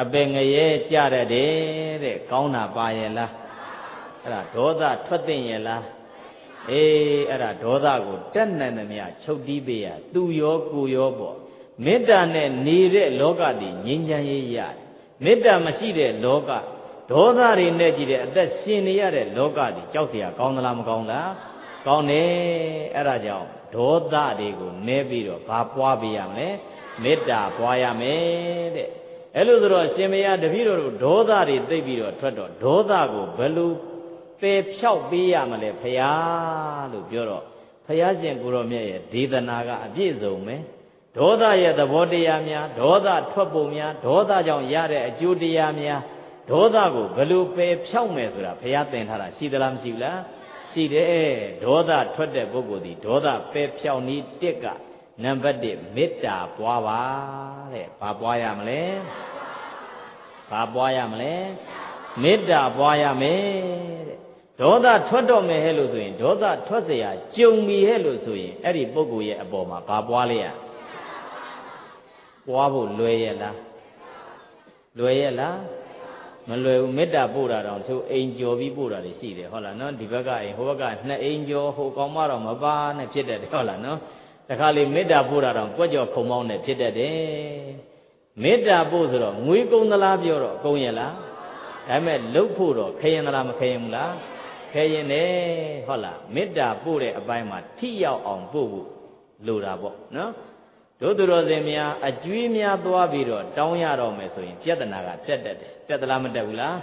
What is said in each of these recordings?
အပင်ငရဲကြရတဲ့တဲ့ကောင်းတာပါရဲ့လားအဲ့ဒါဒေါသထွက်သိမ့်ရဲ့လားအေးအဲ့ဒါဒေါသကိုတက်နိုင်သမျှချုပ်တီးပေးရသူရောကိုရောပေါ့မေတ္တာနဲ့နေတဲ့လောကတည်ငြိမ်းချမ်းရေးရတယ်မေတ္တာမရှိတဲ့လောကဒေါသတွေနဲ့ကြည့်တဲ့အသက်ရှင်နေရတဲ့လောကတည်ကြောက်เสียကောင်းသလားမကောင်းလားကောင်းတယ်အဲ့ဒါကြောင့်ဒေါသတွေကိုနည်းပြီးတော့ဘာပွားပေးရမလဲမေတ္တာပွားရမယ်တဲ့ အဲ့လိုဆိုတော့ရှင်မယားတပည့်တော်တို့ဒေါသတွေသိပ်ပြီးတော့ထွက်တော့ဒေါသကိုဘယ်လိုပယ်ဖြောက်ပေးရမလဲဖရာလို့ပြောတော့ဖရာရှင်ကိုရောမြတ်ရဲ့ဒေသနာကအပြည့်စုံပဲဒေါသရဲ့သဘောတရားများဒေါသထွက်ပုံများဒေါသကြောင့်ရတဲ့အကျိုးတရားများဒေါသကိုဘယ်လိုပယ်ဖြောက်မယ်ဆိုတာဖရာသင်ထားတာရှိသလားမရှိဘူးလားရှိတယ်ဒေါသထွက်တဲ့ပုဂ္ဂိုလ်ဒီဒေါသပယ်ဖြောက်နည်းတစ်ကနံပါတ်1မေတ္တာပွားပါတဲ့ဘာပွားရမလဲ ဘာပွားရမလဲမေတ္တာပွားရမယ်တဲ့ဒေါသထွက်တော့မယ်ဟဲ့လို့ဆိုရင်ဒေါသထွက်เสียကြုံပြီဟဲ့လို့ဆိုရင်အဲ့ဒီပုဂ္ဂိုလ်ရဲ့အပေါ်မှာဘာပွားလဲရပွားဖို့လွယ်ရဲ့လားလွယ်ရဲ့လားမလွယ်ဘူးမေတ္တာပို့တာတော့သူအိမ်ကျော်ပြီးပို့တာတွေရှိတယ်ဟုတ်လားနော်ဒီဘက်ကအိမ်ဟိုဘက်ကနှစ်အိမ်ကျော်ဟိုကောင်မတော့မပါနဲ့ဖြစ်တတ်တယ်ဟုတ်လားနော်တခါလေမေတ္တာပို့တာတော့ကြွက်ကြော်ခုံမောင်းနဲ့ဖြစ်တတ်တယ် မေတ္တာပို့ဆိုတော့ငွေကုန်သလားပြောတော့ကုန်ရဲ့လားဒါပေမဲ့လှုပ်ဖို့တော့ခရင်သလားမခရင်ဘူးလားခရင်တယ်ဟုတ်လားမေတ္တာပို့တဲ့အပိုင်းမှာထိရောက်အောင်ပို့ဖို့လိုတာပေါ့နော်တို့သူတော်စင်များအကျွေးများသွားပြီးတော့တောင်းရတော့မယ်ဆိုရင်ပြဿနာကတက်တက်တယ်တက်သလားမတက်ဘူးလား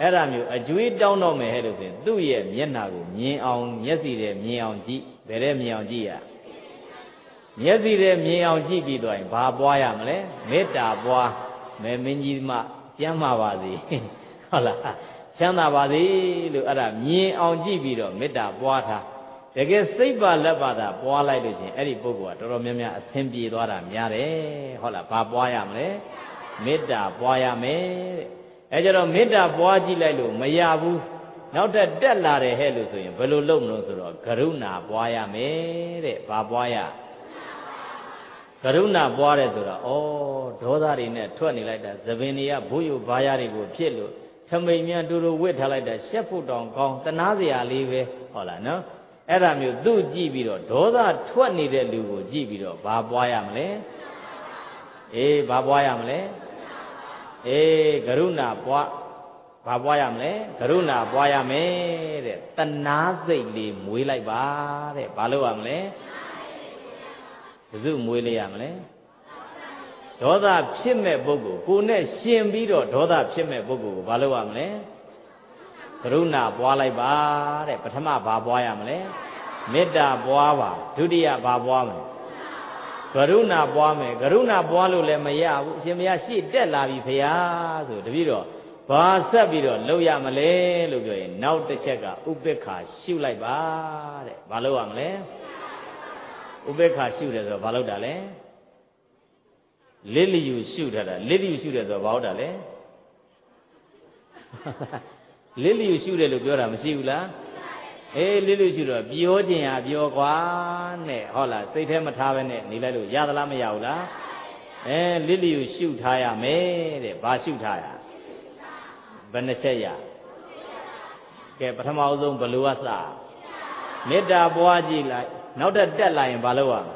အဲ့ဒါမျိုးအကျွေးတောင်းတော့မယ်ဟဲ့လို့ဆိုရင်သူ့ရဲ့မျက်နာကိုမြင်အောင်မျက်စိထဲမြင်အောင်ကြည့်ဘယ်ထဲမြင်အောင်ကြည့်ရ မျက်စိထဲမြင်အောင်ကြည့်ပြီးတော့ရင်ဘာပွားရမလဲမေတ္တာပွားမယ်မင်းကြီးမကျမ်းမာပါစေဟုတ်လားချမ်းသာပါစေလို့အဲ့ဒါမြင်အောင်ကြည့်ပြီးတော့မေတ္တာပွားထားတကယ်စိတ်ပါလက်ပါတာပွားလိုက်လို့ရှင်အဲ့ဒီပုဂ္ဂိုလ်ကတော်တော်များများအဆင်ပြေသွားတာများတယ်ဟုတ်လားဘာပွားရမလဲမေတ္တာပွားရမယ်တဲ့အဲကြတော့မေတ္တာပွားကြည့်လိုက်လို့မရဘူးနောက်ထပ်တက်လာတယ်ဟဲ့လို့ဆိုရင်ဘယ်လိုလုပ်မလို့ဆိုတော့ကရုဏာပွားရမယ်တဲ့ဘာပွားရ ကရုဏာပွားတယ်ဆိုတော့ဩဒေါသတွေနဲ့ထွက်နေလိုက်တာသပင်တွေကဘုယုဘာရတွေကိုဖြစ်လို့ထမိန်မြန်တူတူဝစ်ထားလိုက်တာရှက်ဖို့တောင်ကောင်းတနာစရာလေးပဲဟုတ်လားနော်အဲ့ဒါမျိုးသူ့ကြည့်ပြီးတော့ဒေါသထွက်နေတဲ့လူကိုကြည့်ပြီးတော့ဘာပွားရမလဲအေးဘာပွားရမလဲအေးကရုဏာပွားဘာပွားရမလဲကရုဏာပွားရမယ်တဲ့တနာစိတ်လေးမွေးလိုက်ပါတဲ့ဘာလို့ရမလဲ ဘယ်သူမွေးလိုက်ရမလဲဒေါသဖြစ်မဲ့ပုဂ္ဂိုလ်ကိုနဲ့ရှင်ပြီးတော့ဒေါသဖြစ်မဲ့ပုဂ္ဂိုလ်ကိုဘာလို့ရမလဲကရုဏာပွားလိုက်ပါတဲ့ပထမဘာပွားရမလဲမေတ္တာပွားပါဒုတိယဘာပွားမလဲကရုဏာပွားမယ်ကရုဏာပွားလို့လည်းမရဘူးအရှင်မရရှေ့တက်လာပြီဖရာဆိုတပည့်တော့ဘာဆက်ပြီးတော့လုပ်ရမလဲလို့ပြောရင်နောက်တစ်ချက်ကဥပိ္ပခာရှုလိုက်ပါတဲ့ဘာလုပ်ရမလဲ ဥပိ္ပခာရှုတယ်ဆိုတော့ဘာလုပ်တာလဲလစ်လျူရှုထားတာလစ်လျူရှုတယ်ဆိုတော့ဘာဟုတ်တာလဲလစ်လျူရှုတယ်လို့ပြောတာမရှိဘူးလားအေးလစ်လျူရှုတော့ပြောခြင်းဟာပြောကွာနဲ့ဟုတ်လားစိတ်ထဲမထားဘဲနဲ့နေလိုက်လို့ရသလားမရဘူးလားအဲလစ်လျူရှုထားရမယ်တဲ့ဘာရှုထားရဘယ်နှချက်ရကဲပထမအဆုံးဘလို့ကစမေတ္တာပွားကြည့်လိုက် နောက်ထပ်တက်လာရင်ဘာလုပ်ရမလဲ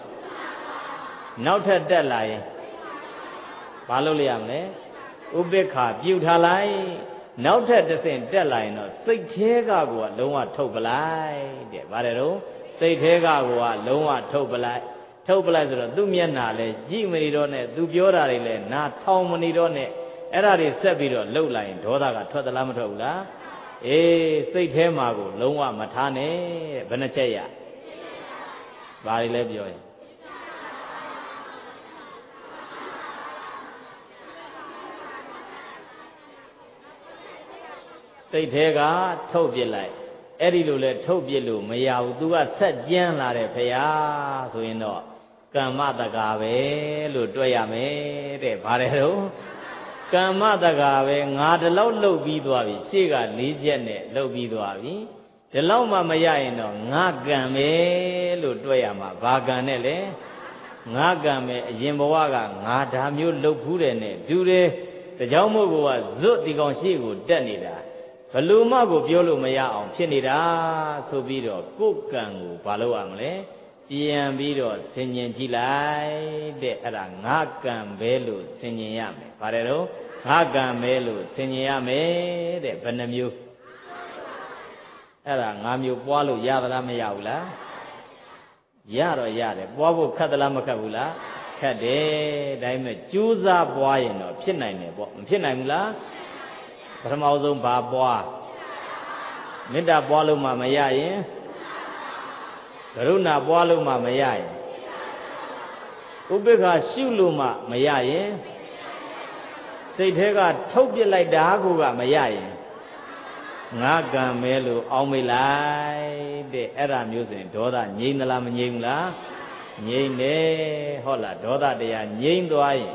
နောက်ထပ်တက်လာရင်ဘာလုပ်လိုက်ရမလဲဥပိ္ပခာပြုထားလိုက်နောက်ထပ်တစ်ဆင့်တက်လာရင်တော့စိတ်သေးကကိုကလုံးဝထုတ်ပလိုက်တဲ့ဗါတယ်တော့စိတ်သေးကကိုကလုံးဝထုတ်ပလိုက်ထုတ်ပလိုက်ဆိုတော့သူ့မျက်နာလဲကြည့်မနေတော့နဲ့သူပြောတာတွေလဲနားထောင်မနေတော့နဲ့အဲ့ဒါတွေဆက်ပြီးတော့လှုပ်လိုက်ရင်ဒေါသကထွက်သလားမထွက်ဘူးလားအေးစိတ်ထဲမှာကိုလုံးဝမထားနဲ့ဘယ်နှချက်ရ ဘာတွေလဲပြောရင်စိတ်ထဲကထုတ်ပြစ်လိုက်အဲ့ဒီလိုလဲထုတ်ပြစ်လို့မရဘူး तू ကဆက်ကြမ်းလာတယ်ဖရာဆိုရင်တော့ကမ္မတကာပဲလို့တွေ့ရမယ်တဲ့ဗါတယ်တော့ကမ္မတကာပဲငါဒီလောက်လှုပ်ပြီးသွားပြီရှေ့က၄ချက်နဲ့လှုပ်ပြီးသွားပြီ ဒီလောက်မှမရရင်တော့ငါကံပဲလို့တွေ့ရမှာဘာကံနဲ့လဲငါကံပဲအရင်ဘဝကငါဒါမျိုးလှုပ်ဖူးတယ်နဲ့ဒူတယ် တကြောင်မို့ကဇွတ်ဒီကောင်ရှိကိုတက်နေတာဘလူမကိုပြောလို့မရအောင်ဖြစ်နေတာဆိုပြီးတော့ကိုယ်ကံကိုဘာလို့ရမလဲပြန်ပြီးတော့ဆင်ញင်ကြည့်လိုက်တဲ့အဲ့ဒါငါကံပဲလို့ဆင်ញင်ရမယ်။ပါတယ်တော့ငါကံပဲလို့ဆင်ញင်ရမယ်တဲ့ဘယ်နှမျိုး အဲ့ဒါငါမျိုးပွားလို့ရသလားမရဘူးလားရတော့ရတယ်ပွားဖို့ခက်သလားမခက်ဘူးလားခက်တယ်ဒါပေမဲ့ကြိုးစားပွားရင်တော့ဖြစ်နိုင်တယ်ပေါ့မဖြစ်နိုင်ဘူးလားပထမဆုံးဘာပွားမေတ္တာပွားလို့မှမရရင်ကရုဏာပွားလို့မှမရရင်ဥပိ္ပခာရှုလို့မှမရရင်စိတ်ထဲကထုတ်ပြစ်လိုက်တာကိုကမရရင် ငါကံမဲလို့အောင်းမိလိုက်တဲ့အဲ့ဒါမျိုးဆိုရင်ဒေါသငြိမ့်သလားမငြိမ့်ဘူးလားငြိမ့်တယ်ဟုတ်လားဒေါသတရားငြိမ့်သွားရင်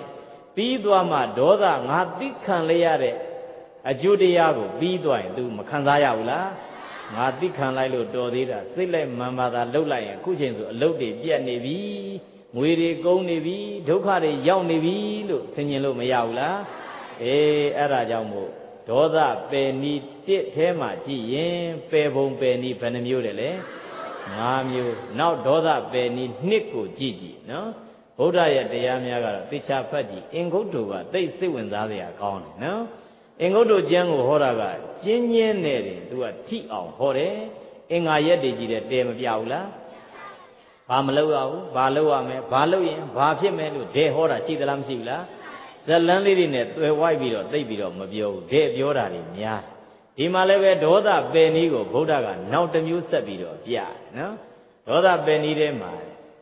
ပြီးသွားမှဒေါသငါသိခံလိုက်ရတဲ့အကျိုးတရားကိုပြီးသွားရင် तू မခံစားရဘူးလားငါသိခံလိုက်လို့တော်သေးတာစိတ်လိုက်မှန်ပါသာလှုပ်လိုက်ရင်အခုချိန်ဆိုအလုတ်တွေပြက်နေပြီငွေတွေကုန်နေပြီဒုက္ခတွေရောက်နေပြီလို့ဆင်ញင်လို့မရဘူးလားအေးအဲ့ဒါကြောင့်မို့ ဒေါသပယ်နီးတစ်ထဲမှာကြည့်ရင်ပယ်ပုံပယ်နီးဘယ်နှမျိုးတယ်လဲ၅မျိုးနောက်ဒေါသပယ်နီးနှစ်ကိုကြည့်ကြည့်နော်ဗုဒ္ဓရဲ့တရားများကတော့သိချာဖတ်ကြည့်အင်္ဂုတ္တကသိစိတ်ဝင်စားစရာကောင်းတယ်နော်အင်္ဂုတ္တကျမ်းကိုဟောတာကကျင်းကျင်းနဲ့တင်သူကထိအောင်ဟောတယ်အင်္ဂါရက်တွေကြည့်တယ်တဲမပြဘူးလားဘာမလုပ်ရဘူးဘာလုပ်ရမလဲဘာလုပ်ရင်ဘာဖြစ်မယ်လို့ဒဲဟောတာရှိသလားမရှိဘူးလား ဇလန်းလေးတွေနဲ့သွယ်ဝိုက်ပြီးတော့သိပ်ပြီးတော့မပြောဘူးဒဲပြောတာတွေများဒီမှာလည်းပဲဒေါသပယ်နည်းကိုဗုဒ္ဓကနောက်တစ်မျိုးဆက်ပြီးတော့ပြနော်ဒေါသပယ်နည်းထဲမှာ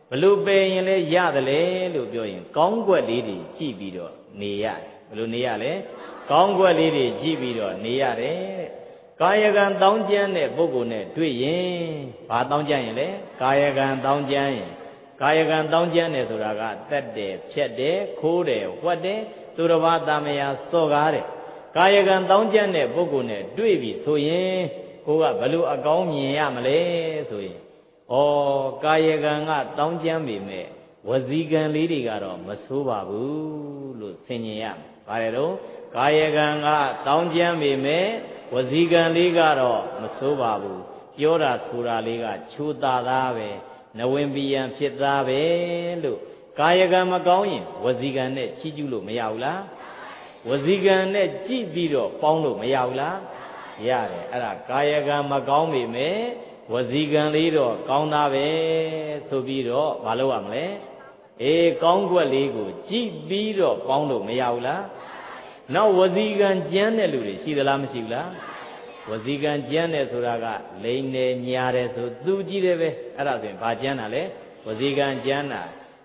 ဘလို့ပယ်ရင်လဲရတယ်လေလို့ပြောရင် ကောင်းကွက်လေးတွေကြည့်ပြီးတော့နေရတယ်ဘလို့နေရလဲကောင်းကွက်လေးတွေကြည့်ပြီးတော့နေရတယ်တဲ့ကာယကံတောင်းကျမ်းတဲ့ပုဂ္ဂိုလ်နဲ့တွေ့ရင်ဘာတောင်းကျမ်းရင်လဲကာယကံတောင်းကျမ်းရင် ကာယကံတောင်းကျမ်းတယ်ဆိုတာကတက်တယ်ဖြက်တယ်ခိုးတယ်ဝှက်တယ်သူတစ်ပါးတာမယာစော်ကားတယ်ကာယကံတောင်းကျမ်းတဲ့ပုဂ္ဂိုလ်နဲ့တွေ့ပြီဆိုရင်ကိုကဘလို့အကောင်းမြင်ရမလဲဆိုရင်ဩကာယကံကတောင်းကျမ်းပေမဲ့ဝစီကံလေးတွေကတော့မဆိုးပါဘူးလို့ဆင်ញင်ရမယ်။ဘာလဲတော့ကာယကံကတောင်းကျမ်းပေမဲ့ဝစီကံလေးကတော့မဆိုးပါဘူး။ပြောတာဆိုတာလေးကချူတာသားပဲ နဝင်ပီယံဖြစ်သားပဲလို့ကာယကံမကောင်းရင်ဝစီကံနဲ့ချီးကျူးလို့မရဘူးလား။ဝစီကံနဲ့ကြည့်ပြီးတော့ပေါင်းလို့မရဘူးလား။ရတယ်အဲ့ဒါကာယကံမကောင်းပေမဲ့ဝစီကံလေးတော့ကောင်းသားပဲဆိုပြီးတော့မလုပ်ရမလဲအေးကောင်းကွက်လေးကိုကြည့်ပြီးတော့ပေါင်းလို့မရဘူးလားနောက်ဝစီကံကျမ်းတဲ့လူတွေရှိသလားမရှိဘူးလား ဝစီကံကျမ်းတယ်ဆိုတာကလိန်နေညာတယ်ဆိုသူကြည့်တယ်ပဲအဲ့ဒါဆိုရင်ဘာကျမ်းတာလဲဝစီကံကျမ်းတာ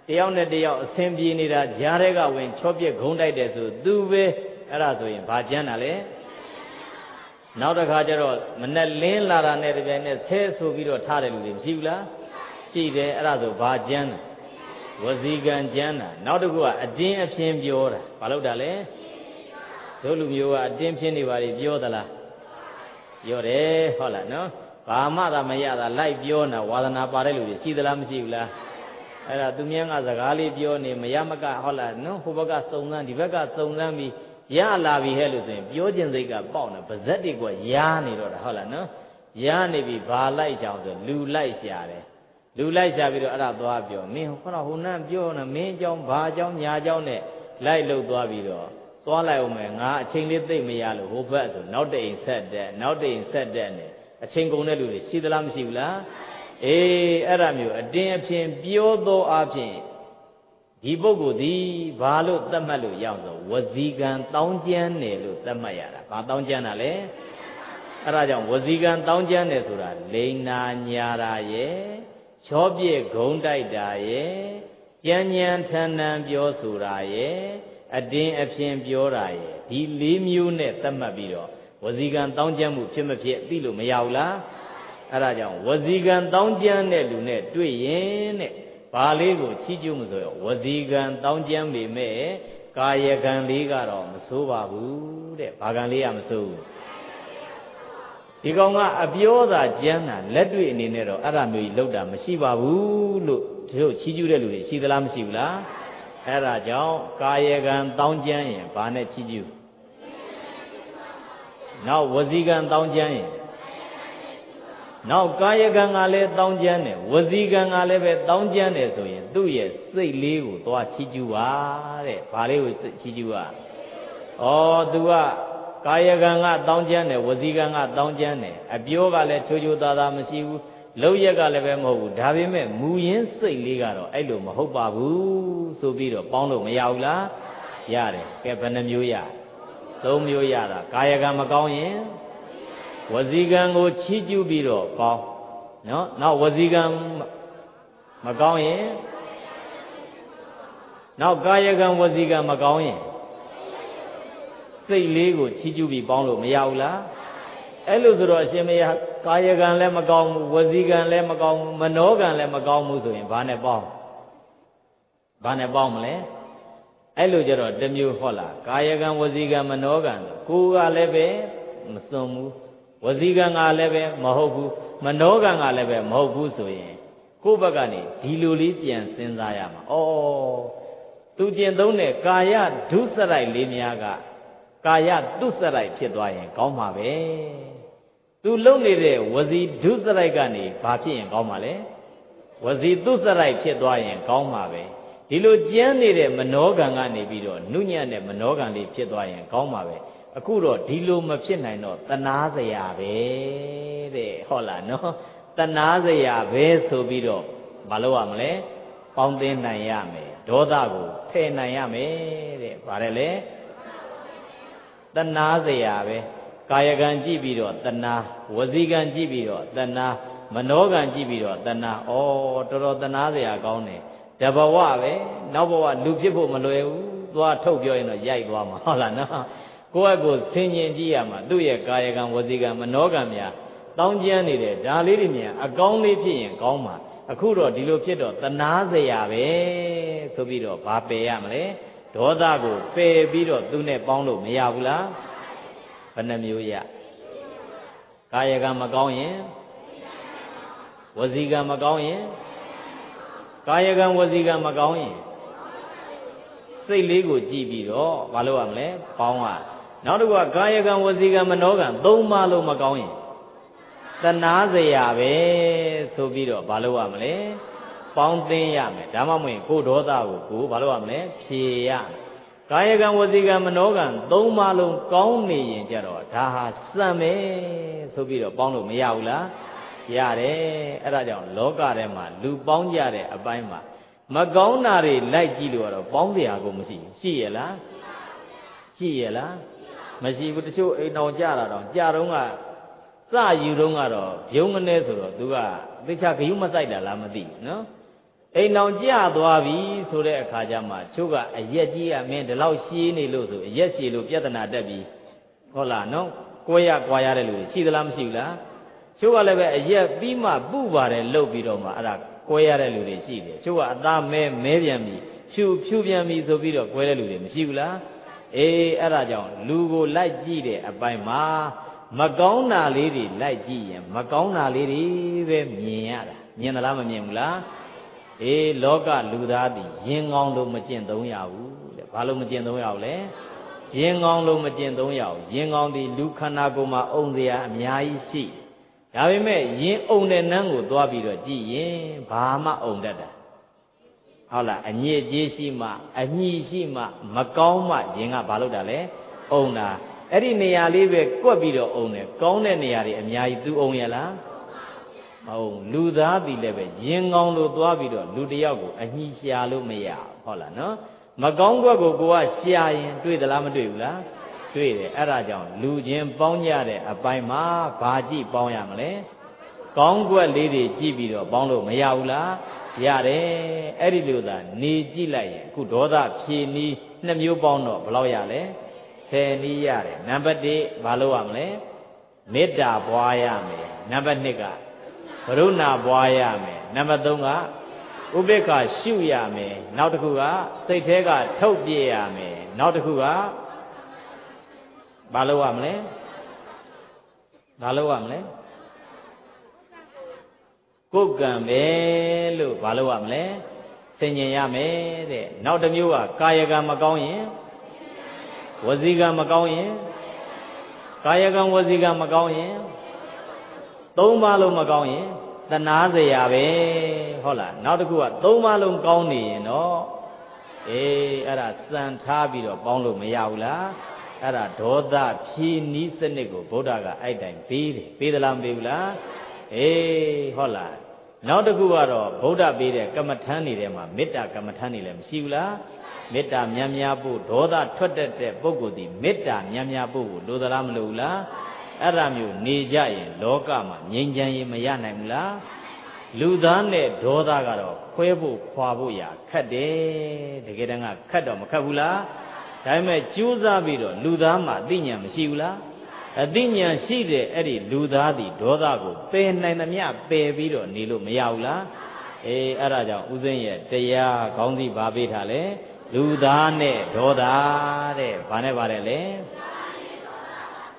တယောက်နဲ့တယောက်အဆင်ပြေနေတာဂျားတဲ့ကဝင်ချောပြက်ဂုံးတိုက်တယ်ဆိုသူပဲအဲ့ဒါဆိုရင်ဘာကျမ်းတာလဲနောက်တစ်ခါကျတော့မနဲ့လင်းလာတာနဲ့တပြိုင်နက်ဆဲဆိုပြီးတော့ထားတယ်လူတွေမရှိဘူးလားရှိတယ်အဲ့ဒါဆိုဘာကျမ်းလဲဝစီကံကျမ်းတာနောက်တစ်ခုကအတင်းအဖျင်းပြောတာဘာလို့တာလဲတို့လူမျိုးကအတင်းဖျင်းနေပါလေပြောသလား ပြောတယ်ဟုတ်လားနော်ဘာမှသာမရတာလိုက်ပြောနေဝါသနာပါတဲ့လူတွေရှိသလားမရှိဘူးလားအဲ့ဒါသူမြန်းကစကားလေးပြောနေမရမကဟုတ်လားနော်ဟိုဘက်ကစုံစမ်းဒီဘက်ကစုံစမ်းပြီးရလာပြီဟဲ့လို့ဆိုရင်ပြောခြင်းစိတ်ကပေါက်နေပါဇက်တွေကရားနေတော့တာဟုတ်လားနော်ရားနေပြီဘာလိုက်ကြအောင်ဆိုလူလိုက်ရှာတယ်လူလိုက်ရှာပြီးတော့အဲ့ဒါသွားပြောမင်းခေါတော့ဟိုနန်းပြောနေမင်းအကြောင်းဘာအကြောင်းညာအကြောင်းနဲ့လိုက်လုသွားပြီးတော့ သွားလိုက်အောင်မယ်ငါအချိန်လေးသိမ့်မရလို့ဟိုဘက်ဆိုနောက်တိန်ဆက်တဲ့နောက်တိန်ဆက်တဲ့နဲ့အချိန်ကုန်တဲ့လူတွေရှိသလားမရှိဘူးလားအေးအဲ့ဒါမျိုးအတင်းအဖျင်ပြောသောအဖြစ်ဒီပုဂ္ဂိုလ်သည်ဘာလို့သတ်မှတ်လို့ရအောင်ဆိုဝစီကံတောင်းကျမ်းတယ်လို့သတ်မှတ်ရတာဘာတောင်းကျမ်းတာလဲအဲ့ဒါကြောင့်ဝစီကံတောင်းကျမ်းတယ်ဆိုတာလိန်နာညာတာရဲ့ချောပြည့်ဂုံတိုက်တာရဲ့ကြံញံထန်ထန်ပြောဆိုတာရဲ့ အတင်းအဖျင်ပြောတာရဲ့ဒီလေးမျိုးနဲ့သတ်မှတ်ပြီးတော့ဝစီကံတောင်းကျမ်းမှုဖြစ်မဖြစ်သိလို့မရဘူးလားအဲ့ဒါကြောင့်ဝစီကံတောင်းကျမ်းတဲ့လူနဲ့တွေ့ရင်တဲ့ဘာလေးကိုချီးကျူးမဆိုရဝစီကံတောင်းကျမ်းပေမဲ့ကာယကံလေးကတော့မဆိုးပါဘူးတဲ့ဘာကံလေးကမဆိုးဘူးဒီကောင်ကအပြောသာကျမ်းတာလက်တွေ့အနေနဲ့တော့အဲ့ဒါမျိုးကြီးလောက်တာမရှိပါဘူးလို့တို့ချီးကျူးတဲ့လူတွေရှိသလားမရှိဘူးလား အဲ့ဒါကြောင့်ကာယကံတောင်းကျမ်းရင်ဘာနဲ့ချီးကျူးနောက်ဝစီကံတောင်းကျမ်းရင်နောက်ကာယကံကလည်းတောင်းကျမ်းတယ်ဝစီကံကလည်းပဲတောင်းကျမ်းတယ်ဆိုရင်သူ့ရဲ့စိတ်လေးကိုသွားချီးကျူးပါတဲ့ဘာလေးကိုချီးကျူးပါဩ तू ကကာယကံကတောင်းကျမ်းတယ်ဝစီကံကတောင်းကျမ်းတယ်အပြောကလည်းချိုးချိုးသားသားမရှိဘူး လောက်ရက်ကလည်းပဲမဟုတ်ဘူးဒါပေမဲ့မူရင်းစိတ်လေးကတော့အဲ့လိုမဟုတ်ပါဘူးဆိုပြီးတော့ပေါင်းလို့မရဘူးလားရတယ်ကဲဘယ်နှမျိုးရသုံးမျိုးရတာကာယကံမကောင်းရင်ဝစီကံကိုချီးကျူးပြီးတော့ပေါင်းနော်နောက်ဝစီကံမကောင်းရင်နောက်ကာယကံဝစီကံမကောင်းရင်စိတ်လေးကိုချီးကျူးပြီးပေါင်းလို့မရဘူးလားအဲ့လိုဆိုတော့အရှင်မယား ကာယကံလည်းမကောင်းဘူးဝစီကံလည်းမကောင်းဘူးမနောကံလည်းမကောင်းဘူးဆိုရင်ဘာနဲ့ပေါင်းဘာနဲ့ပေါင်းမလဲအဲ့လိုကြတော့တစ်မျိုးဟောလားကာယကံဝစီကံမနောကံကိုယ်ကလည်းပဲမစွန်ဘူးဝစီကံကလည်းပဲမဟုတ်ဘူးမနောကံကလည်းပဲမဟုတ်ဘူးဆိုရင်ကိုယ့်ဘက်ကနေဒီလိုလေးပြန်စဉ်းစားရမှာဩသူကျင့်သုံးတဲ့ကာယဒုစရိုက်လေးများကကာယတုစရိုက်ဖြစ်သွားရင် ကောင်းမှာပဲ သူလုံနေတဲ့ဝစီဒုစရိုက်ကနေဘာဖြစ်ရင်ကောင်းမှာလဲဝစီတုစရိုက်ဖြစ်သွားရင်ကောင်းမှာပဲဒီလိုကျမ်းနေတဲ့မနောကံကနေပြီးတော့နုညံ့တဲ့မနောကံလေးဖြစ်သွားရင်ကောင်းမှာပဲအခုတော့ဒီလိုမဖြစ်နိုင်တော့တနာစရာပဲတဲ့ဟုတ်လားနော်တနာစရာပဲဆိုပြီးတော့မလုပ်ရမလဲပေါင်းသိနိုင်ရမယ်ဒေါသကိုဖယ်နိုင်ရမယ်တဲ့ဗါတယ်လေတနာစရာပဲ ကာယကံကြည့်ပြီးတော့တနာဝစီကံကြည့်ပြီးတော့တနာမနောကံကြည့်ပြီးတော့တနာဩတော်တော်တနာစရာကောင်းတယ်တဘဝပဲနောက်ဘဝလူဖြစ်ဖို့မလွယ်ဘူးသွားထုတ်ပြောရင်တော့ရိုက်သွားမှာဟုတ်လားနော်ကိုယ့်အကိုဆင်ញင်ကြည့်ရမှာသူ့ရဲ့ကာယကံဝစီကံမနောကံများတောင်းကျမ်းနေတယ်ဒါလေးတွေမြန်အကောင်းလေးဖြစ်ရင်ကောင်းမှာအခုတော့ဒီလိုဖြစ်တော့တနာစရာပဲဆိုပြီးတော့ဘာပယ်ရမလဲဒေါသကိုပယ်ပြီးတော့သူနဲ့ပေါင်းလို့မရဘူးလား ဘယ်နှမျိုးရကာယကံမကောင်းရင်ဝစီကံမကောင်းရင်ကာယကံဝစီကံမကောင်းရင်စိတ်လေးကိုကြည့်ပြီးတော့မလုပ်ရမလဲပေါင်းရနောက်တစ်ခုကကာယကံဝစီကံမနောကံသုံးပါလို့မကောင်းရင်တနာစရာပဲဆိုပြီးတော့မလုပ်ရမလဲပေါင်းသိရမယ်ဒါမှမဟုတ်ကိုဒေါသကိုကိုဘာလို့ရမလဲဖြေရမယ် ကာယကံဝစီကံမနောကံသုံးပါလုံးကောင်းနေရင်ကြတော့ဒါဟာစံမယ်ဆိုပြီးတော့ပေါင်းလို့မရဘူးလားရတယ်အဲ့ဒါကြောင့်လောကထဲမှာလူပေါင်းကြတဲ့အပိုင်းမှာမကောင်းတာတွေလိုက်ကြည့်လို့ကတော့ပေါင်းစရာကိုမရှိဘူးရှိရလားရှိရလားမရှိဘူးတချို့အိမ်တော်ကြတာတော့ကြတော့ကစယူတော့ကတော့ဘုံငနေဆိုတော့သူကသေချာဂယုမဆိုင်တာလားမသိဘူးနော် အိမ်တော်ကြသွားပြီဆိုတဲ့အခါကျမှချို့ကအရက်ကြီးကမင်းဒီလောက်ရှည်နေလို့ဆိုအရက်ရှည်လို့ပြဿနာတက်ပြီးဟုတ်လားနော်ကိုရကွာရတဲ့လူရှိသလားမရှိဘူးလားချို့ကလည်းပဲအရက်ပြီးမှပုပါတယ်လှုပ်ပြီးတော့မှအဲ့ဒါကွဲရတဲ့လူတွေရှိတယ်ချို့ကအသားမဲမဲပြန်ပြီဖြူဖြူပြန်ပြီဆိုပြီးတော့ကွဲတဲ့လူတွေမရှိဘူးလားအေးအဲ့ဒါကြောင့်လူကိုလိုက်ကြည့်တဲ့အပိုင်းမှာမကောင်းတာလေးတွေလိုက်ကြည့်ရင်မကောင်းတာလေးတွေပဲမြင်ရတာမြင်သလားမမြင်ဘူးလား အေးလောကလူသားသည်ရင်ကောင်းလို့မကျင့်သုံးရဘူးတဲ့ဘာလို့မကျင့်သုံးရဘူးလဲရင်ကောင်းလို့မကျင့်သုံးရဘူးရင်ကောင်းသည်လူခန္ဓာကိုယ်မှာအုံစရာအများကြီးရှိဒါပေမဲ့ရင်အုံတဲ့နန်းကိုသွားပြီးတော့ကြည့်ရင်ဘာမှအုံတတ်တာဟုတ်လားအညစ်အကြေးရှိမှအညှိရှိမှမကောင်းမှရင်ကဘာလုပ်တာလဲအုံတာအဲ့ဒီနေရာလေးပဲကွက်ပြီးတော့အုံတယ်ကောင်းတဲ့နေရာတွေအများကြီးသူအုံရလား မဟုတ်လူသားပြီလည်းပဲရင်ကောင်းလို့သွားပြီးတော့လူတယောက်ကိုအညှိရှာလို့မရဟုတ်လားနော်မကောင်းကွက်ကိုကိုကရှာရင်တွေ့သလားမတွေ့ဘူးလားတွေ့တယ်အဲ့ဒါကြောင့်လူချင်းပေါင်းကြတဲ့အပိုင်းမှာဘာကြည့်ပေါင်းရမလဲကောင်းကွက်လေးတွေကြည့်ပြီးတော့ပေါင်းလို့မရဘူးလားရတယ်အဲ့ဒီလိုသာနေကြည့်လိုက်ရင်အခုဒေါသဖြေနီးနှစ်မျိုးပေါင်းတော့ဘယ်လောက်ရလဲ10နီးရတယ်နံပါတ်1ဘာလို့ရမလဲမေတ္တာပွားရမယ်နံပါတ်2က ကရုဏာပွားရမယ်နံပါတ်3ကဥပေက္ခရှုရမယ်နောက်တစ်ခုကစိတ်แท้ကထုတ်ပြရမယ်နောက်တစ်ခုကဘာလို့ရမလဲဘာလို့ရမလဲကိုယ်ကံပဲလို့ဘာလို့ရမလဲဆင်ញင်ရမယ်တဲ့နောက်တစ်မျိုးကကာယကံမကောင်းရင်ဝစီကံမကောင်းရင် ကာယကံဝစီကံမကောင်းရင် သုံးပါးလုံးမကောင်းရင်တနာစရာပဲဟုတ်လားနောက်တစ်ခုကသုံးပါးလုံးကောင်းနေရင်တော့အေးအဲ့ဒါစံထားပြီးတော့ပေါင်းလို့မရဘူးလားအဲ့ဒါဒေါသဖြီးနီးစနစ်ကိုဗုဒ္ဓကအဲ့တိုင်ပေးတယ်ပေးသလားမပေးဘူးလားအေးဟုတ်လားနောက်တစ်ခုကတော့ဗုဒ္ဓပေးတဲ့ကမ္မထမ်းတွေထဲမှာမေတ္တာကမ္မထမ်းတွေလည်းမရှိဘူးလားမေတ္တာများများဖို့ဒေါသထွက်တတ်တဲ့ပုဂ္ဂိုလ်ဒီမေတ္တာများများဖို့ကိုလိုသလားမလိုဘူးလား အဲ့ဒါမျိုးနေကြရင်လောကမှာငြိမ်းချမ်းရေးမရနိုင်ဘူးလားလူသားနဲ့ဒေါသကတော့ခွဲဖို့ခွာဖို့ရာခက်တယ်တကယ်တမ်းကခက်တော့မခက်ဘူးလားဒါပေမဲ့ကြိုးစားပြီးတော့လူသားမှာအသိဉာဏ်မရှိဘူးလားအသိဉာဏ်ရှိတဲ့အဲ့ဒီလူသားဒီဒေါသကိုပယ်နိုင်သမျှပယ်ပြီးတော့နေလို့မရဘူးလားအေးအဲ့ဒါကြောင့်ဥစဉ်ရဲ့တရားခေါင်းစည်းပါပေးထားလဲလူသားနဲ့ဒေါသတဲ့ဘာနဲ့ပါတယ်လဲ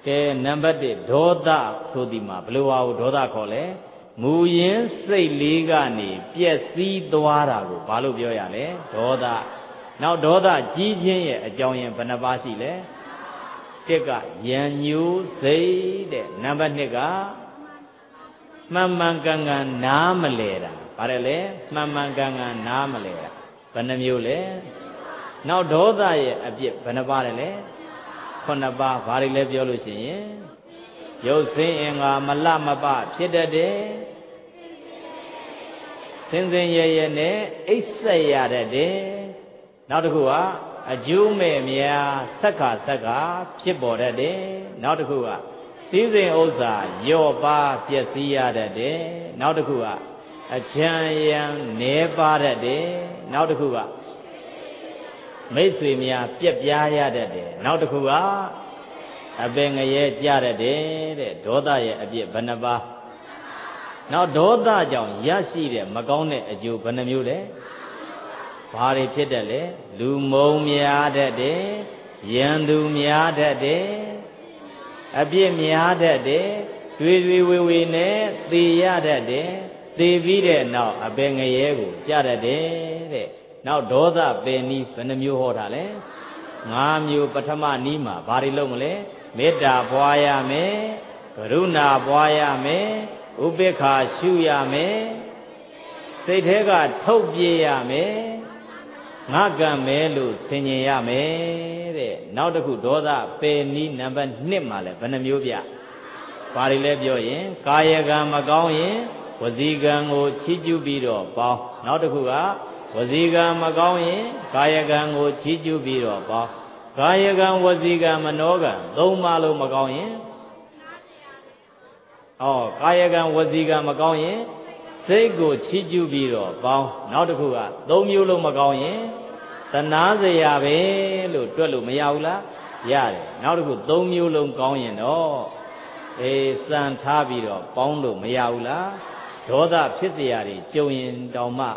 ကဲနံပါတ်1ဒေါသဆိုဒီမှာဘယ်လိုဟာကိုဒေါသခေါ်လဲမူရင်းစိတ်လေးကနေပျက်စီးသွားတာကိုဘာလို့ပြောရလဲဒေါသနောက်ဒေါသကြီးခြင်းရဲ့အကြောင်းရင်းဘယ်နှပါးရှိလဲတစ်ကယံညူစိတ်တဲ့နံပါတ်2ကမှန်မှန်ကန်ကန်နားမလဲတာဗါတယ်လေမှန်မှန်ကန်ကန်နားမလဲတာဘယ်နှမျိုးလဲနောက်ဒေါသရဲ့အပြစ်ဘယ်နှပါးတယ်လဲ 9ပါးဘာတွေလဲပြောလို့ရှိရင်ရုပ်စင်းအင်္ဂါမလမပဖြစ်တတ်တယ်စင်စင်ရဲရဲနဲ့အိပ်ဆက်ရတတ်တယ်နောက်တစ်ခုကအကျိုးမဲ့များဆက်ခါဆက်ခါဖြစ်ပေါ်တတ်တယ်နောက်တစ်ခုကစည်းစိမ်ဥစ္စာယော့ပါပျက်စီးရတတ်တယ်နောက်တစ်ခုကအချမ်းရံနေပါတတ်တယ်နောက်တစ်ခုက မိတ်ဆွေများပြက်ပြားရတတ်တယ်နောက်တစ်ခုကအပင်ငရဲကြတတ်တယ်တဲ့ဒေါသရဲ့အပြစ်ဘယ်နှပါနောက်ဒေါသကြောင့်ရရှိတဲ့မကောင်းတဲ့အကျိုးဘယ်နှမျိုးလဲဘာတွေဖြစ်တယ်လဲလူမုံများတတ်တယ်ရန်သူများတတ်တယ်အပြစ်များတတ်တယ်တွေ့တွေ့ဝေဝေနဲ့သေရတတ်တယ်သေပြီးတဲ့နောက်အပင်ငရဲကိုကြတတ်တယ်တဲ့ နောက်ဒေါသပင်နီးဘယ်နှမျိုးဟောတာလဲ၅မျိုးပထမနီးမှာဘာတွေလုပ်မလဲမေတ္တာပွားရမယ်ကရုဏာပွားရမယ်ဥပေက္ခာရှုရမယ်စိတ်ထဲကထုတ်ပြေးရမယ်ငါကံမဲလို့ဆင်ញင်ရမယ်တဲ့နောက်တစ်ခုဒေါသပယ်နီးနံပါတ်1မှာလဲဘယ်နှမျိုးပြဘာတွေလဲပြောရင် ကာယကံမကောင်းရင်ဝစီကံကိုချီးကျူးပြီးတော့ပေါင်းနောက်တစ်ခုက ဝစီကံမကောင်းရင်ကာယကံကိုချီးကျူးပြီးတော့ပေါင်းကာယကံဝစီကံမနောကံသုံးပါလို့မကောင်းရင်ဩကာယကံဝစီကံမကောင်းရင်စိတ်ကိုချီးကျူးပြီးတော့ပေါင်းနောက်တစ်ခုကသုံးမျိုးလုံးမကောင်းရင်တနာစရာပဲလို့တွက်လို့မရဘူးလားရတယ်နောက်တစ်ခုသုံးမျိုးလုံးကောင်းရင်တော့အေးစံထားပြီးတော့ပေါင်းလို့မရဘူးလား ဒေါသဖြစ်เสียရည်ကြုံရင်တောင်မှဩ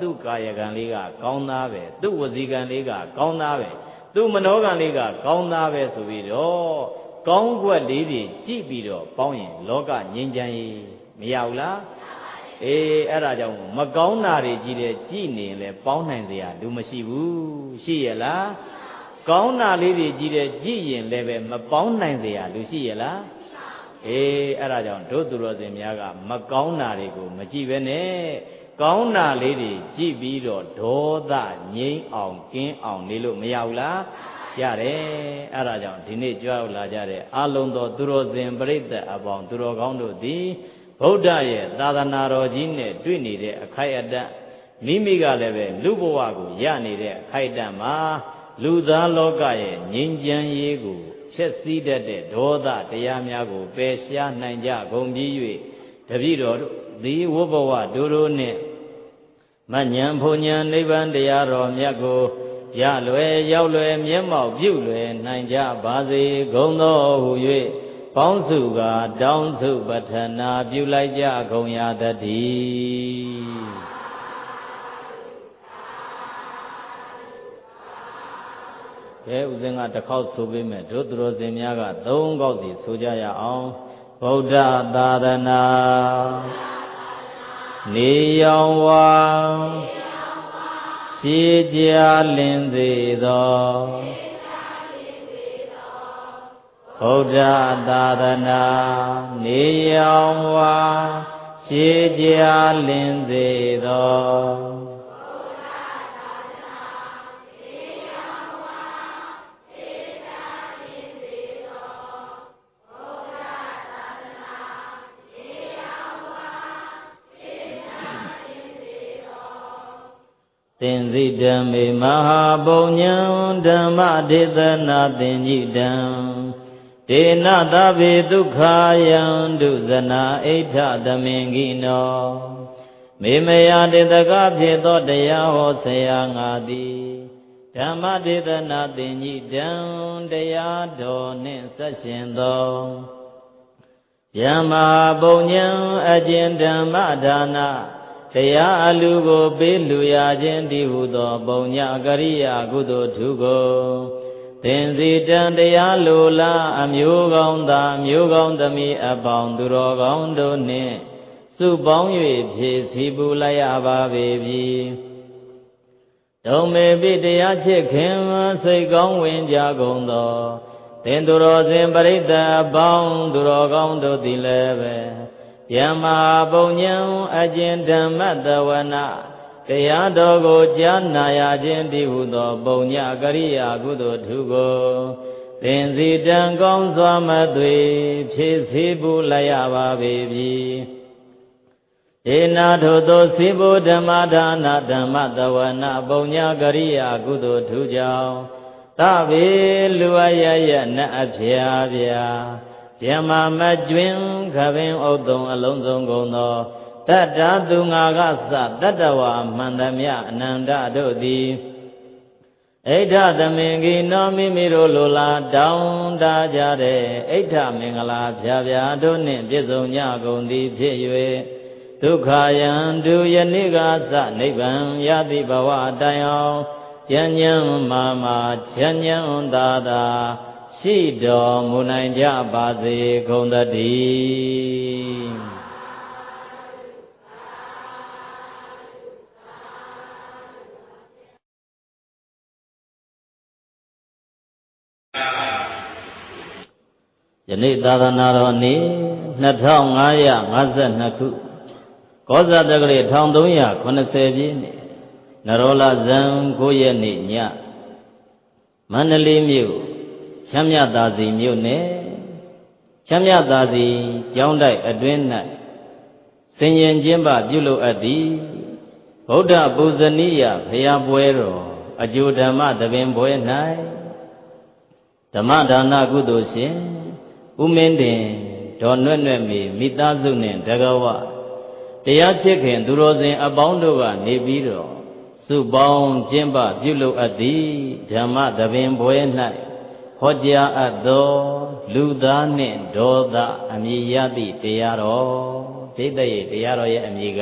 သူ့ကာယကံလေးကကောင်းသားပဲသူ့ဝစီကံလေးကကောင်းသားပဲသူ့မနောကံလေးကကောင်းသားပဲဆိုပြီးတော့ကောင်းကွက်လေးတွေကြည့်ပြီးတော့ပေါင်းရင်လောကငြိမ်းချမ်းရေးမရဘူးလားအေးအဲ့ဒါကြောင့်မကောင်းတာတွေကြီးတယ်ကြည်နေရင်လည်းပေါင်းနိုင်စရာလူမရှိဘူးရှိရလားကောင်းတာလေးတွေကြီးတယ်ကြည်ရင်လည်းပဲမပေါင်းနိုင်စရာလူရှိရလား အေးအဲ့ဒါကြောင့်တို့သူတော်စင်များကမကောင်းတာတွေကိုမကြည့်ပဲနဲ့ကောင်းတာလေးတွေကြည့်ပြီးတော့ဒေါသငြိမ်းအောင်ကင်းအောင်နေလို့မရဘူးလားရတယ်အဲ့ဒါကြောင့်ဒီနေ့ကြွလာကြတဲ့အလုံးသောသူတော်စင်ပြိဿအပေါင်းသူတော်ကောင်းတို့သည်ဗုဒ္ဓရဲ့သာသနာတော်ကြီးနဲ့တွေ့နေတဲ့အခိုက်အတန့်မိမိကလည်းပဲလူဘဝကိုရနေတဲ့အခိုက်အတန့်မှာလူသားလောကရဲ့ငြိမ်းချမ်းရေးကို ဖြစ်စည်းတတ်တဲ့ဒေါသတရားများကိုပယ်ရှားနိုင်ကြကုန်ပြီး၍တပည့်တော်သည်ဝဘဝဒုရိုးနှင့်မဉ္ဇဉ်ဘုံဉ္ဇဉ်နိဗ္ဗာန်တရားတော်မြတ်ကိုရလွယ်ရောက်လွယ်မျက်မှောက်ပြုလွယ်နိုင်ကြပါစေကုန်သောဟု၍ပေါင်းစုကတောင်းစုပထနာပြုလိုက်ကြကုန်ရတည်း ကဲဥစဉ်ကတစ်ခေါက်ဆိုပေးမယ်တို့သူတော်စင်များကသုံးခေါက်စီဆိုကြရအောင်ဗုဒ္ဓသာသနာနေရောင်ဝါရှိကြလင်းစေသောဗုဒ္ဓသာသနာနေရောင်ဝါရှေးကြလင်းစေသော သင်္စိဓမ္မေမဟာပုံညံဓမ္မဒေသနာသင်္ကြိတံဒေနသဗေဒုက္ခယံဒုဇနာအိဋ္ဌသမင်္ဂိနောမေမယတေတကဖြစ်သောတရားဟောဆရာငါသည်ဓမ္မဒေသနာသင်္ကြိတံတရားတော်နှင့်ဆက်ရှင်သောယမဟာပုံညံအကျဉ်ဓမ္မဒါနာ တရားအလူကိုပေးလူရခြင်းတည်ဟုသောပုံညကရိယာကုသိုလ်ထုကိုသင်စီတံတရားလိုလားအမျိုးကောင်းသာမျိုးကောင်းသမီးအပေါင်းသူတော်ကောင်းတို့နှင့်စုပေါင်း၍ဖြည့်ဆည်းပူလိုက်ရပါပေပြီဒုံမေပိတရားချစ်ခင်စိတ်ကောင်းဝင်ကြကုန်သောသင်သူတော်စဉ်ပရိသတ်အပေါင်းသူတော်ကောင်းတို့သည်လည်းပဲ ယမပုံညံအကျဉ်ဓမ္မတဝနာတရားတော်ကိုကြားနာရခြင်းတည်ဟုသောပုံညကရိယာကုသိုလ်ထုကိုသင်စီတံကောင်းစွာမသွေဖြည့်ဆည်းပူလိုက်ရပါပေပြီဒေနာထိုသောစေဘုဓမ္မဒါနဓမ္မတဝနာပုံညကရိယာကုသိုလ်ထုကြောင့်သဗေလူအယယနအဖျားဗျာ ဗျမမကျွင်ခပင်ဥတုံအလုံးစုံကုန်သောတတ္တသူငါကစတတ္တဝါမှန်သမျှအနန္တတို့သည်အိဋ္ဌသမင်္ဂိနောမိမိတို့လိုလားတောင်းတကြတဲ့အိဋ္ဌမင်္ဂလာဖြာဖြာတို့နှင့်ပြည့်စုံကြကုန်သည်ဖြစ်၍ဒုက္ခယံဒုယနေ့ကစနိဗ္ဗာန်ယတိဘဝတိုင်အောင်ဉာဏ်ဉာဏ်မာမာဉာဏ်ဉာဏ်သာသာ ရှိတော်မူနိုင်ကြပါစေကုန်သတည်းယနေ့သာသနာတော်နေ့2552ခုကောဇာတက္ကရာ1380ပြည့်နှစ်နရောလဇန်9ရက်နေ့ညမန္တလေးမြို့ ချမ်းမြသာစီမြို့နယ်ချမ်းမြသာစီကျောင်းတိုက်အတွင်း၌စင်ရင်ကျင်းပပြုလုပ်အပ်သည်ဗုဒ္ဓပူဇနီယဖရာပွဲတော်အကျိုးဓမ္မသဘင်ပွဲ၌ဓမ္မဒါနကုသိုလ်ရှင်ဥမင်းတင်ဒေါ်နွဲ့နွဲ့မေမိသားစုနှင့်တကဝတရားချစ်ခင်သူတော်စင်အပေါင်းတို့ကနေပြီးတော့စုပေါင်းကျင်းပပြုလုပ်အပ်သည်ဓမ္မသဘင်ပွဲ၌ ဟောကြားအပ်သောလူသားနှင့်ဒေါသအမည်ရသည့်တရားတော်ဒိဋ္ဌိတရားတော်ရဲ့အမည်က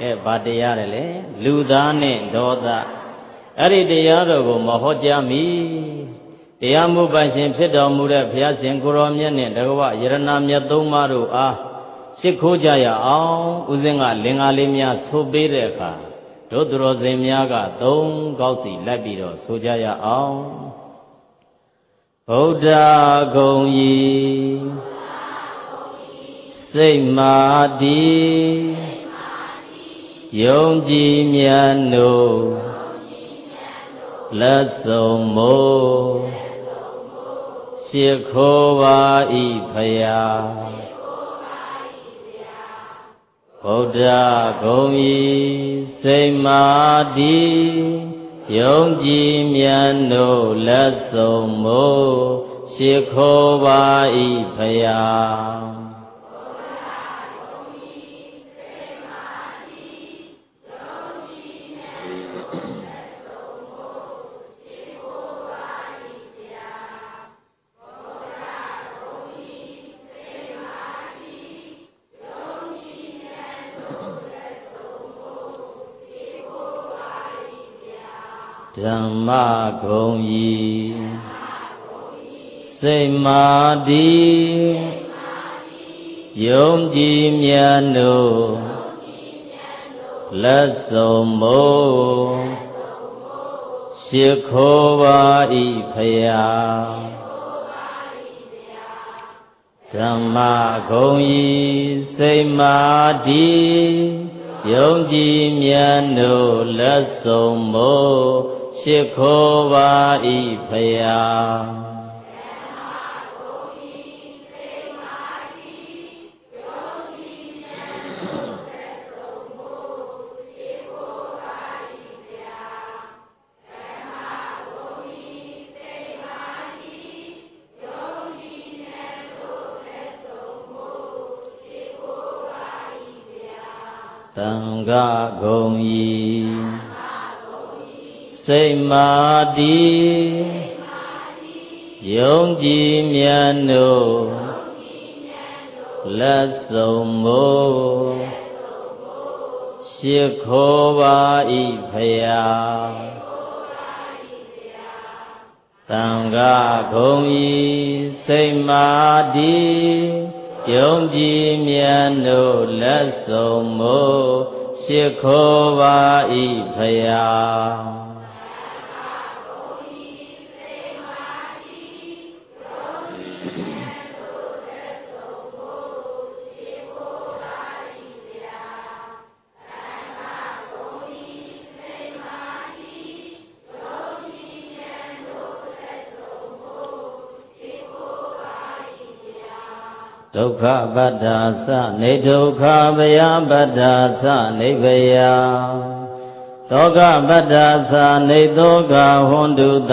အဲဘာတရားလဲလေလူသားနှင့်ဒေါသအဲ့ဒီတရားတော်ကိုမဟောကြားမီတရားမှုပိုင်ရှင်ဖြစ်တော်မူတဲ့ဘုရားရှင်ကိုရောမြတ်နှင့်တကဝယရဏမြတ်သုံးပါးတို့အားရှ िख ိုးကြရအောင်ဥစဉ်ကလင်္ကာလေးများဆိုပေးတဲ့အခါ တို့သူတော်စင်များကသုံးကောက်စီလိုက်ပြီးတော့ဆိုကြရအောင်ဗုဒ္ဓဂုံဤစိတ်မာတိယုံကြည်မြတ်နို့လက်စုံမို့ရှ िख ိုးပါဤဖယား ဗုဒ္ဓဂုံဤစိတ်မာတိယုံကြည်မြတ်နို့လက်စုံမို့ရှ िख ိုးပါဤဖယား ဓမ္မဂုံဤစိတ်မာတိယုံကြည်မြတ်နို့လက်စုံမို့ရှရှိခိုးပါဤဖယားဓမ္မဂုံဤစိတ်မာတိယုံကြည်မြတ်တို့လက်ဆုံးမို့ ရှိခိုးပါဤဖယားသံဃဂုံဤ စိတ်မာတိယုံကြည်မြတ်တို့လက်ဆုံးမို့ရှိခိုးပါဤဖယားသံဃဂုံဤစိတ်မာတိယုံကြည်မြတ်တို့လက်ဆုံးမို့ရှိခိုးပါဤဖယား ဒုက္ခပတ္တာသနေဒုက္ခဗယပတ္တာသနေဗယသောကပတ္တာသနေသောကဟွန်တုတ